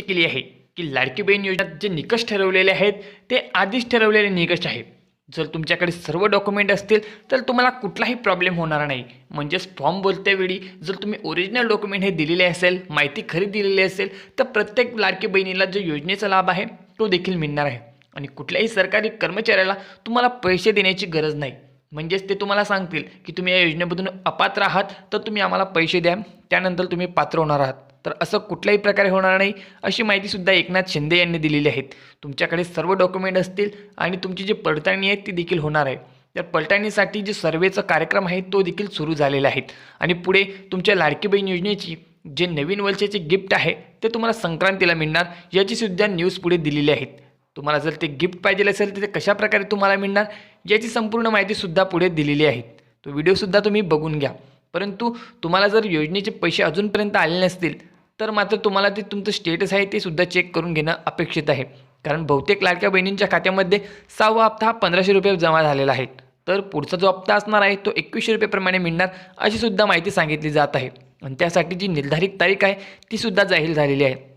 केली आहे की लाडकी बहीण योजनेत जे निकष ठरवलेले आहेत ते आधीच ठरवलेले निकष आहेत. जर तुमच्याकडे सर्व डॉक्युमेंट असतील तर तुम्हाला कुठलाही प्रॉब्लेम होणार नाही. म्हणजेच फॉर्म बोलतेवेळी जर तुम्ही ओरिजिनल डॉक्युमेंट हे दिलेले असेल माहिती खरी दिलेली असेल तर प्रत्येक लाडकी बहिणीला जो योजनेचा लाभ आहे तो देखील मिळणार आहे. आणि कुठल्याही सरकारी कर्मचाऱ्याला तुम्हाला पैसे देण्याची गरज नाही. म्हणजेच ते तुम्हाला सांगतील की तुम्ही या योजनेमधून अपात्र आहात तर तुम्ही आम्हाला पैसे द्या. त्यानंतर तुम्ही पात्र होणार आहात. तर असं कुठल्याही प्रकारे होणार नाही अशी माहितीसुद्धा एकनाथ शिंदे यांनी दिलेली आहेत तुमच्याकडे सर्व डॉक्युमेंट असतील आणि तुमची जी पडताळणी आहे ती देखील होणार आहे. तर पडताळणीसाठी जे सर्वेचा कार्यक्रम आहे तो देखील सुरू झालेला आहे. आणि पुढे तुमच्या लाडकी बहीण योजनेची जे नवीन वर्षाचे गिफ्ट आहे ते तुम्हाला संक्रांतीला मिळणार याचीसुद्धा न्यूज पुढे दिलेली आहेत. तुम्हाला जर ते गिफ्ट पाहिजे असेल तर ते कशा प्रकारे तुम्हाला मिळणार याची संपूर्ण माहितीसुद्धा पुढे दिलेली आहे. तो व्हिडिओसुद्धा तुम्ही बघून घ्या. परंतु तुम्हाला जर योजनेचे पैसे अजूनपर्यंत आले नसतील तर मात्र तुम्हाला ते तुमचं स्टेटस आहे ते सुद्धा चेक करून घेणं अपेक्षित आहे. कारण बहुतेक लाडक्या बहिणींच्या खात्यामध्ये सहावा हप्ता हा पंधराशे रुपये जमा झालेला आहे. तर पुढचा जो हप्ता असणार आहे तो एकवीसशे रुपयेप्रमाणे मिळणार अशी सुद्धा माहिती सांगितली जात आहे. आणि त्यासाठी जी निर्धारित तारीख आहे ती सुद्धा जाहीर झालेली आहे.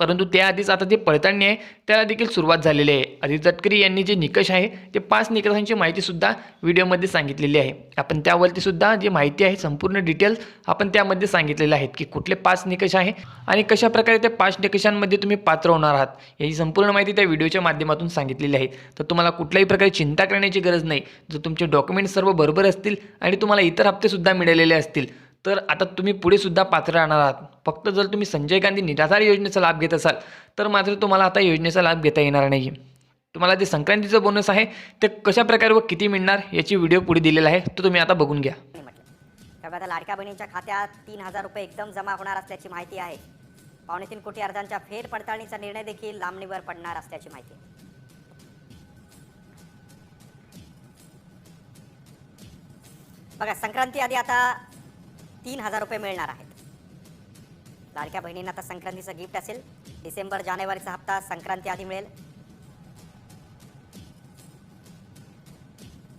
परंतु त्याआधीच आता जे पडताळणी आहे त्याला देखील सुरुवात झालेली आहे. आदित्य तटकरी यांनी जे निकष आहे ते पाच निकषांची माहितीसुद्धा व्हिडिओमध्ये सांगितलेली आहे. आपण त्यावरतीसुद्धा जी माहिती आहे संपूर्ण डिटेल्स आपण त्यामध्ये सांगितलेले आहेत की कुठले पाच निकष आहे आणि कशाप्रकारे त्या पाच निकषांमध्ये तुम्ही पात्र होणार आहात याची संपूर्ण माहिती त्या व्हिडिओच्या माध्यमातून सांगितलेली आहे. तर तुम्हाला कुठल्याही प्रकारे चिंता करण्याची गरज नाही. जर तुमचे डॉक्युमेंट सर्व बरोबर असतील आणि तुम्हाला इतर हप्तेसुद्धा मिळालेले असतील तर आता तुम्ही पुढे सुद्धा पात्र राहणार आहात. फक्त जर तुम्ही संजय गांधी निराधार योजनेचा लाभ घेत असाल तर मात्र तुम्हाला आता योजनेचा लाभ घेता येणार नाही. तुम्हाला जे संक्रांतीचं बोनस आहे ते कशा प्रकारे व किती मिळणार याची व्हिडिओ पुढे दिलेला आहे तो तुम्ही आता बघून घ्या. आता लाडक्या बहिणींच्या खात्यात तीन हजार रुपये एकदम जमा होणार असल्याची माहिती आहे. पावणे तीन कोटी अर्जांच्या फेर पडताळणीचा निर्णय देखील लांबणीवर पडणार असल्याची माहिती. आहे बघा संक्रांती आधी आता तीन हजार रुपये मिळणार आहेत. लाडक्या बहिणींना आता संक्रांतीचं गिफ्ट असेल. डिसेंबर जानेवारीचा हप्ता संक्रांती आधी मिळेल.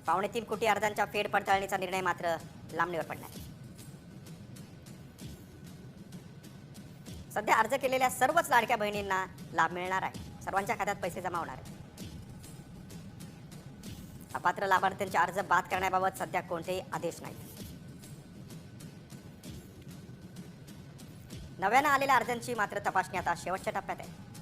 पावणे तीन कोटी अर्जांच्या फेड पडताळणीचा निर्णय मात्र लांबणीवर पडणार सध्या अर्ज केलेल्या सर्वच लाडक्या बहिणींना लाभ मिळणार आहे. सर्वांच्या खात्यात पैसे जमा होणार आहेत. अपात्र लाभार्थ्यांचे अर्ज बाद करण्याबाबत सध्या कोणतेही आदेश नाहीत. नव्यानं आलेल्या अर्जांची मात्र तपासणी आता शेवटच्या टप्प्यात आहे.